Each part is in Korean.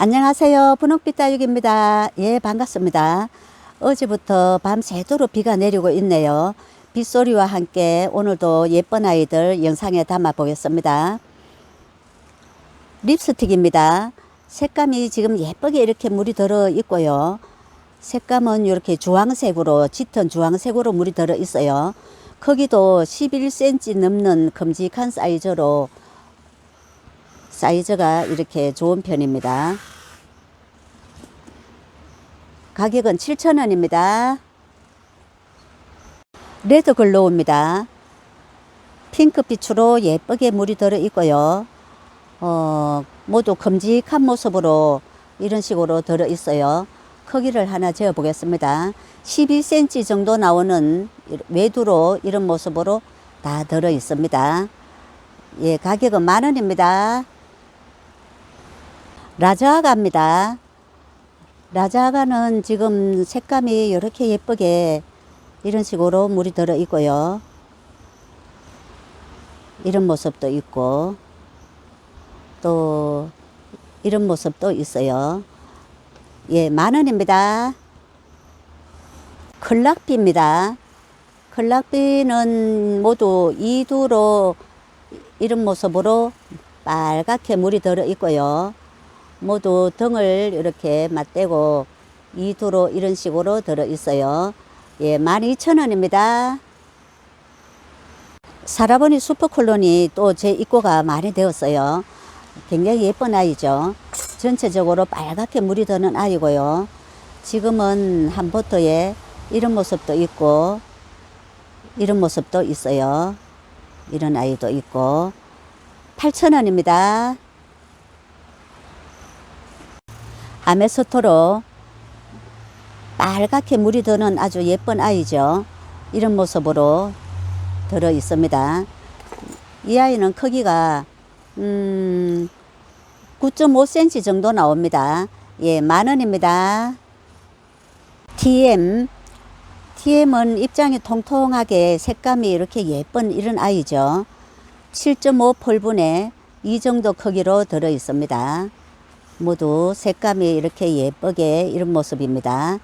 안녕하세요. 분홍빛 다육입니다. 예, 반갑습니다. 어제부터 밤새도록 비가 내리고 있네요. 빗소리와 함께 오늘도 예쁜 아이들 영상에 담아 보겠습니다. 립스틱입니다. 색감이 지금 예쁘게 이렇게 물이 들어 있고요. 색감은 이렇게 주황색으로 짙은 주황색으로 물이 들어 있어요. 크기도 11cm 넘는 큼직한 사이즈로 사이즈가 이렇게 좋은 편입니다. 가격은 7,000원입니다. 레드 글로우입니다. 핑크빛으로 예쁘게 물이 들어 있고요. 어, 모두 큼직한 모습으로 이런 식으로 들어 있어요. 크기를 하나 재어 보겠습니다. 12cm 정도 나오는 외두로 이런 모습으로 다 들어 있습니다. 예, 가격은 만 원입니다. 라자아가입니다. 라자아가는 지금 색감이 이렇게 예쁘게 이런 식으로 물이 들어 있고요. 이런 모습도 있고 또 이런 모습도 있어요. 예, 만 원입니다. 클락비입니다. 클락비는 모두 이두로 이런 모습으로 빨갛게 물이 들어 있고요. 모두 등을 이렇게 맞대고 이 두로 이런 식으로 들어 있어요. 예, 12,000원입니다. 사라보니 슈퍼콜론이 또 제 입고가 많이 되었어요. 굉장히 예쁜 아이죠. 전체적으로 빨갛게 물이 드는 아이고요. 지금은 한 보트에 이런 모습도 있고 이런 모습도 있어요. 이런 아이도 있고 8,000원입니다. 아메스토로 빨갛게 물이 드는 아주 예쁜 아이죠. 이런 모습으로 들어 있습니다. 이 아이는 크기가 음, 9.5cm 정도 나옵니다. 예, 만 원입니다. TM TM은 입장이 통통하게 색감이 이렇게 예쁜 이런 아이죠. 7.5 폴분에 이 정도 크기로 들어 있습니다. 모두 색감이 이렇게 예쁘게 이런 모습입니다.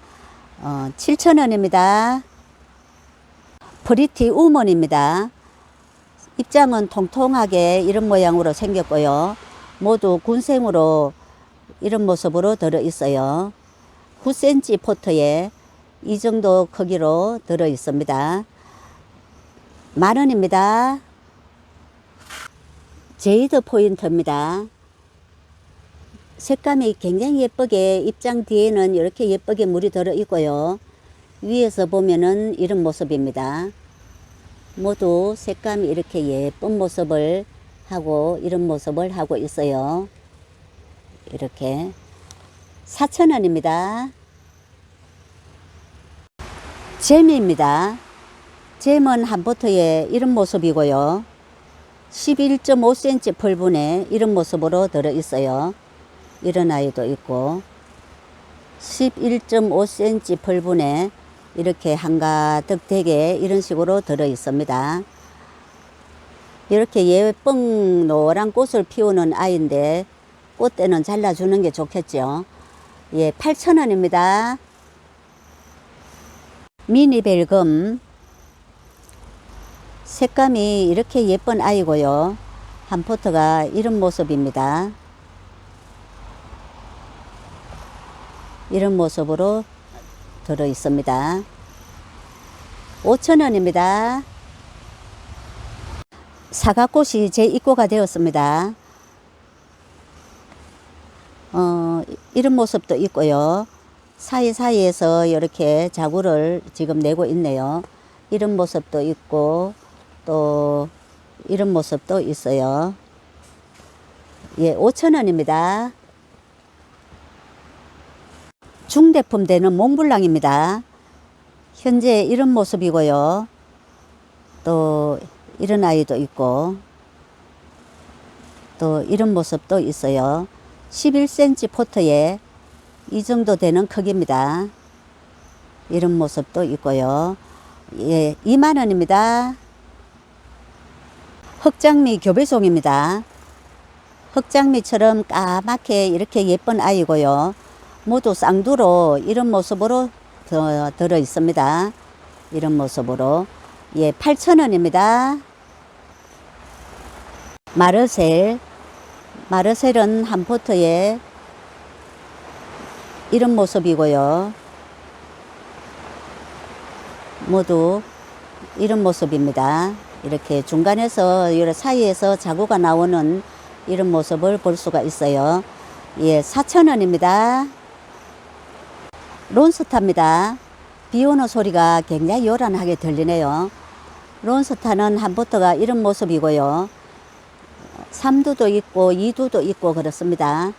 어, 7,000원입니다. 프리티 우먼입니다. 입장은 통통하게 이런 모양으로 생겼고요. 모두 군생으로 이런 모습으로 들어 있어요. 9cm 포트에 이 정도 크기로 들어 있습니다. 만 원입니다. 제이드 포인트입니다. 색감이 굉장히 예쁘게 입장 뒤에는 이렇게 예쁘게 물이 들어 있고요. 위에서 보면은 이런 모습입니다. 모두 색감이 이렇게 예쁜 모습을 하고 이런 모습을 하고 있어요. 이렇게 4,000원입니다. 잼입니다. 잼은 한 보트에 이런 모습이고요. 11.5cm 펄분에 이런 모습으로 들어 있어요. 이런 아이도 있고 11.5cm 펄분에 이렇게 한가득 되게 이런 식으로 들어 있습니다. 이렇게 예쁜 노란 꽃을 피우는 아이인데 꽃대는 잘라주는 게 좋겠죠. 예, 8,000원입니다. 미니 벨금 색감이 이렇게 예쁜 아이고요. 한 포트가 이런 모습입니다. 이런 모습으로 들어 있습니다. 5,000원입니다. 사과꽃이 제 입고가 되었습니다. 어, 이런 모습도 있고요. 사이사이에서 이렇게 자구를 지금 내고 있네요. 이런 모습도 있고, 또, 이런 모습도 있어요. 예, 5,000원입니다. 중대품 되는 몽블랑입니다. 현재 이런 모습이고요. 또 이런 아이도 있고 또 이런 모습도 있어요. 11cm 포트에 이 정도 되는 크기입니다. 이런 모습도 있고요. 예, 2만 원입니다. 흑장미 교배송입니다. 흑장미처럼 까맣게 이렇게 예쁜 아이고요. 모두 쌍두로 이런 모습으로 더, 들어 있습니다. 이런 모습으로. 예, 8,000원입니다. 마르셀. 마르셀은 한 포트에 이런 모습이고요. 모두 이런 모습입니다. 이렇게 중간에서 이 사이에서 자구가 나오는 이런 모습을 볼 수가 있어요. 예, 4,000원입니다. 론스타입니다. 비 오는 소리가 굉장히 요란하게 들리네요. 론스타는 한 포트가 이런 모습이고요. 3두도 있고 2두도 있고 그렇습니다.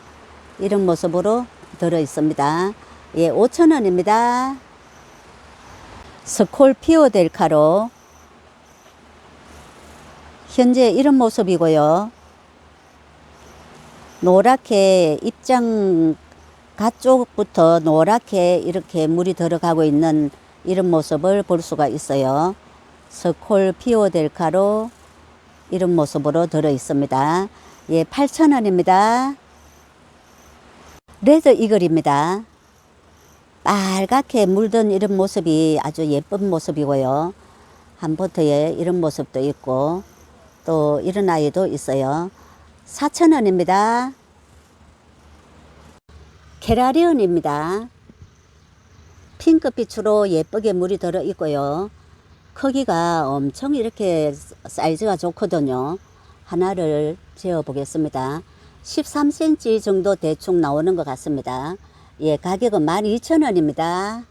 이런 모습으로 들어 있습니다. 예, 5,000원입니다. 스콜피오 델카로 현재 이런 모습이고요. 노랗게 입장 가쪽부터 노랗게 이렇게 물이 들어가고 있는 이런 모습을 볼 수가 있어요. 스콜 피오 델카로 이런 모습으로 들어 있습니다. 예, 8,000원입니다. 레드 이글입니다. 빨갛게 물든 이런 모습이 아주 예쁜 모습이고요. 한 포트에 이런 모습도 있고 또 이런 아이도 있어요. 4,000원입니다. 케라리온입니다. 핑크빛으로 예쁘게 물이 들어 있고요. 크기가 엄청 이렇게 사이즈가 좋거든요. 하나를 재어 보겠습니다. 13cm 정도 대충 나오는 것 같습니다. 예, 가격은 12,000원입니다.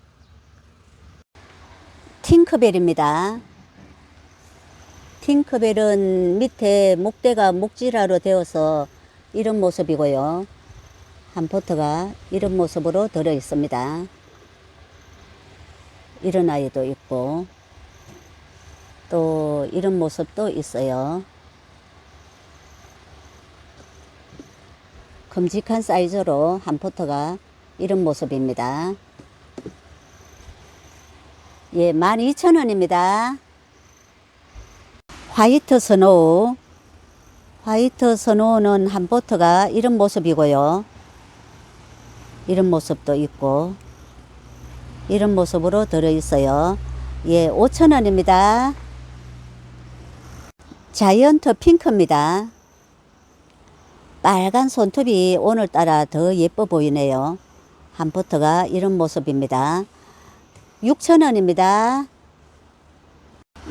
팅크벨입니다. 팅크벨은 밑에 목대가 목지라로 되어서 이런 모습이고요. 한 포트가 이런 모습으로 들어 있습니다. 이런 아이도 있고, 또 이런 모습도 있어요. 큼직한 사이즈로 한 포트가 이런 모습입니다. 예, 12,000원입니다. 화이트 스노우. 화이트 스노우는 한 포트가 이런 모습이고요. 이런 모습도 있고, 이런 모습으로 들어있어요. 예, 5,000원입니다. 자이언트 핑크입니다. 빨간 손톱이 오늘따라 더 예뻐 보이네요. 한 포트가 이런 모습입니다. 6,000원입니다.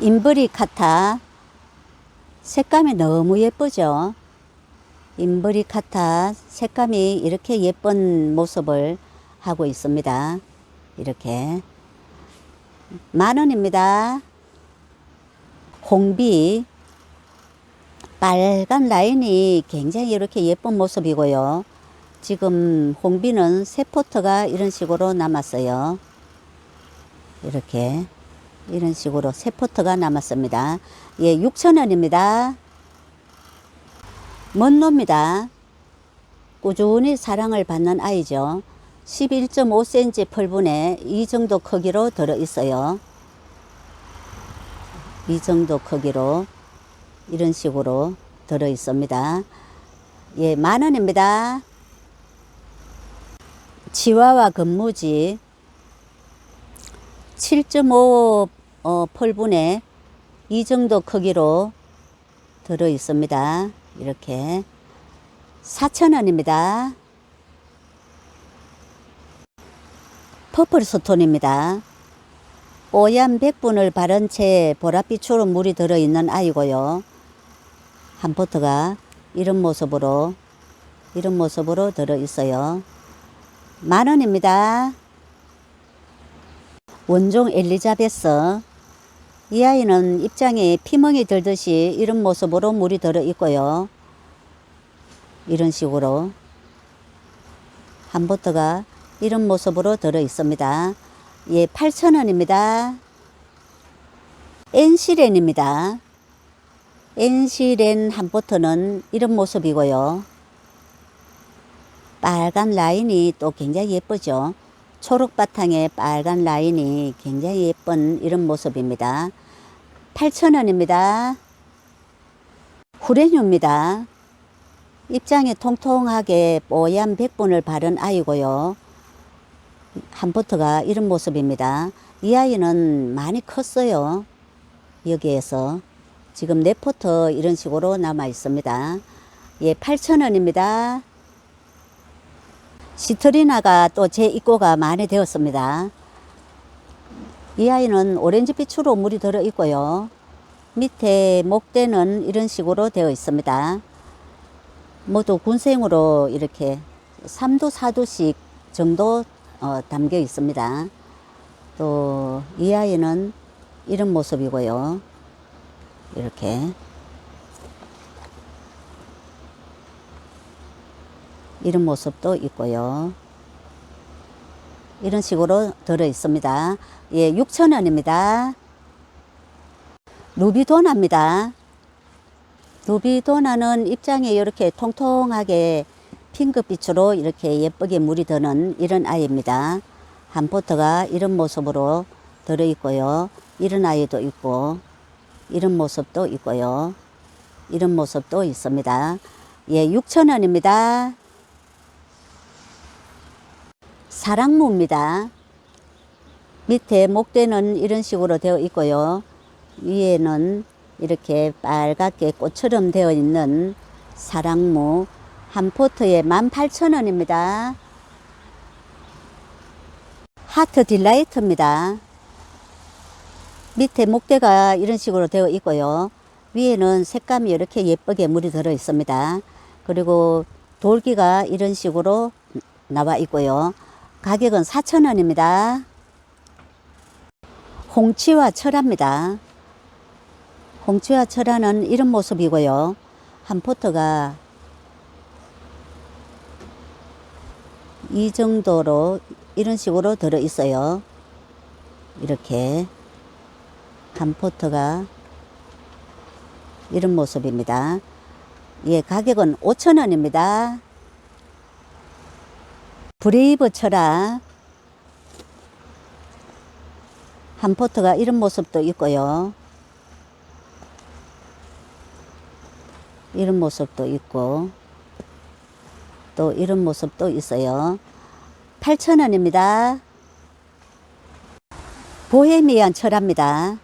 인브리 카타. 색감이 너무 예쁘죠? 인브리 카타 색감이 이렇게 예쁜 모습을 하고 있습니다. 이렇게. 만 원입니다. 홍비. 빨간 라인이 굉장히 이렇게 예쁜 모습이고요. 지금 홍비는 세 포트가 이런 식으로 남았어요. 이렇게 이런 식으로 세 포트가 남았습니다. 예, 6,000원입니다. 먼노입니다. 꾸준히 사랑을 받는 아이죠. 11.5cm 펄분에 이 정도 크기로 들어 있어요. 이 정도 크기로 이런 식으로 들어 있습니다. 예, 만 원입니다. 치와와 근무지 7.5 어, 펄분에 이 정도 크기로 들어 있습니다. 이렇게 4,000원입니다. 퍼플 스톤입니다. 뽀얀 백분을 바른 채 보랏빛으로 물이 들어있는 아이고요. 한 포트가 이런 모습으로 이런 모습으로 들어 있어요. 만 원입니다. 원종 엘리자베스 이 아이는 입장에 피멍이 들듯이 이런 모습으로 물이 들어 있고요. 이런 식으로 한 보트가 이런 모습으로 들어 있습니다. 예, 8,000원입니다. 엔시렌입니다. 엔시렌 한 보트는 이런 모습이고요. 빨간 라인이 또 굉장히 예쁘죠. 초록 바탕에 빨간 라인이 굉장히 예쁜 이런 모습입니다. 8,000원입니다. 후레뉴입니다. 입장이 통통하게 뽀얀 백분을 바른 아이고요. 한포터가 이런 모습입니다. 이 아이는 많이 컸어요. 여기에서. 지금 네 포터 이런 식으로 남아 있습니다. 예, 8,000원입니다. 시트리나가 또 제 입고가 많이 되었습니다. 이 아이는 오렌지빛으로 물이 들어 있고요. 밑에 목대는 이런 식으로 되어 있습니다. 모두 군생으로 이렇게 3도, 4도씩 정도 어, 담겨 있습니다. 또 이 아이는 이런 모습이고요. 이렇게 이런 모습도 있고요. 이런 식으로 들어 있습니다. 예, 6,000원입니다. 루비도나입니다. 루비도나는 입장에 이렇게 통통하게 핑크빛으로 이렇게 예쁘게 물이 드는 이런 아이입니다. 한포터가 이런 모습으로 들어 있고요. 이런 아이도 있고, 이런 모습도 있고요. 이런 모습도 있습니다. 예, 6,000원입니다. 사랑무입니다. 밑에 목대는 이런 식으로 되어 있고요. 위에는 이렇게 빨갛게 꽃처럼 되어 있는 사랑무 한 포트에 18,000원입니다. 하트 딜라이트입니다. 밑에 목대가 이런 식으로 되어 있고요. 위에는 색감이 이렇게 예쁘게 물이 들어 있습니다. 그리고 돌기가 이런 식으로 나와 있고요. 가격은 4,000원입니다. 홍치와 철화입니다. 홍치와 철화는 이런 모습이고요. 한 포트가 이 정도로 이런 식으로 들어 있어요. 이렇게 한 포트가 이런 모습입니다. 예, 가격은 5,000원입니다. 브레이브 철학 한 포트가 이런 모습도 있고요. 이런 모습도 있고 또 이런 모습도 있어요. 8,000원입니다. 보헤미안 철합니다.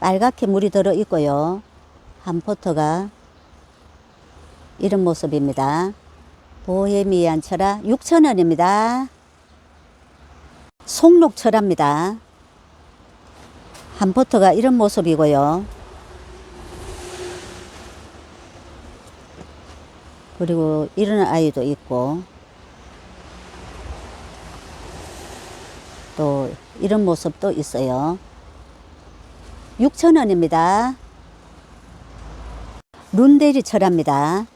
빨갛게 물이 들어 있고요. 한 포트가 이런 모습입니다. 보헤미안 철화 6,000원입니다. 송록 철화입니다. 한 포트가 이런 모습이고요. 그리고 이런 아이도 있고 또 이런 모습도 있어요. 6,000원입니다. 룬데리 철합니다.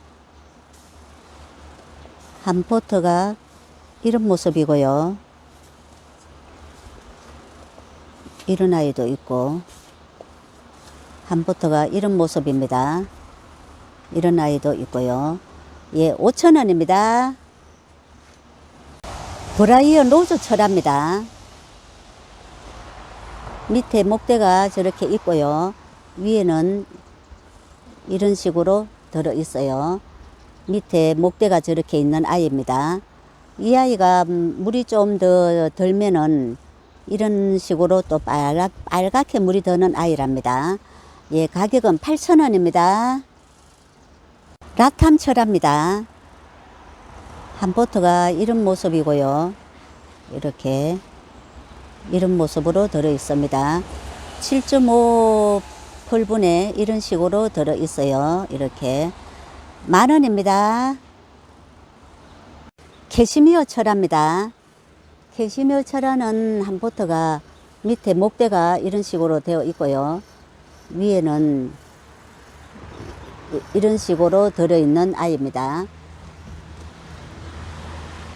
한 포트가 이런 모습이고요. 이런 아이도 있고 한 포트가 이런 모습입니다. 이런 아이도 있고요. 예, 5,000원입니다. 브라이언 로즈 철합니다. 밑에 목대가 저렇게 있고요. 위에는 이런 식으로 들어 있어요. 밑에 목대가 저렇게 있는 아이입니다. 이 아이가 음, 물이 좀더 들면은 이런 식으로 또 빨갛, 빨갛게 물이 드는 아이랍니다. 예, 가격은 8,000원입니다. 라탐철합니다. 한 보트가 이런 모습이고요. 이렇게 이런 모습으로 들어 있습니다. 7.5 펄분에 이런 식으로 들어 있어요. 이렇게 만 원입니다. 캐시미어 철합니다. 캐시미어 철화는 한 보트가 밑에 목대가 이런 식으로 되어 있고요. 위에는 이- 이런 식으로 들어있는 아이입니다.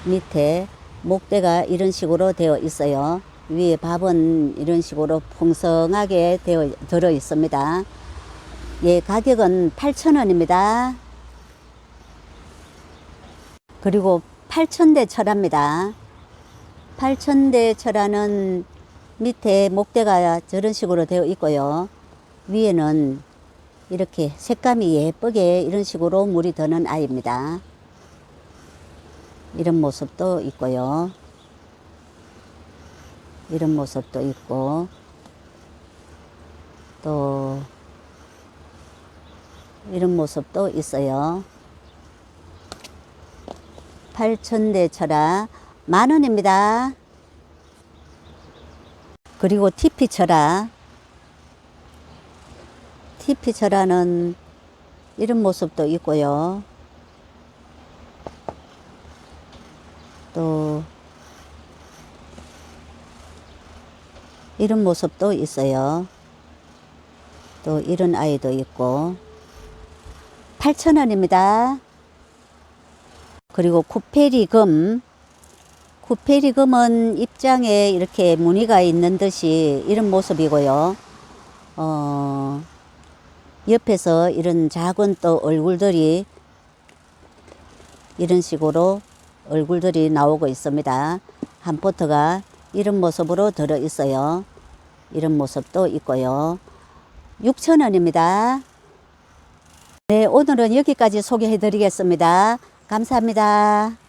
밑에 목대가 이런 식으로 되어 있어요. 위에 밥은 이런 식으로 풍성하게 되어 들어 있습니다. 예, 가격은 8,000원입니다. 그리고 8,000대 철합니다. 8,000대 철화는 밑에 목대가 저런 식으로 되어 있고요. 위에는 이렇게 색감이 예쁘게 이런 식으로 물이 드는 아이입니다. 이런 모습도 있고요. 이런 모습도 있고, 또, 이런 모습도 있어요. 8천대 철아 만 원입니다. 그리고 TP 철아 TP 철아는 이런 모습도 있고요. 또 이런 모습도 있어요. 또 이런 아이도 있고 8,000원입니다. 그리고 쿠페리금 쿠페리금은 입장에 이렇게 무늬가 있는 듯이 이런 모습이고요. 어, 옆에서 이런 작은 또 얼굴들이 이런 식으로 얼굴들이 나오고 있습니다. 한 포트가 이런 모습으로 들어 있어요. 이런 모습도 있고요. 6,000원입니다. 네, 오늘은 여기까지 소개해 드리겠습니다. 감사합니다.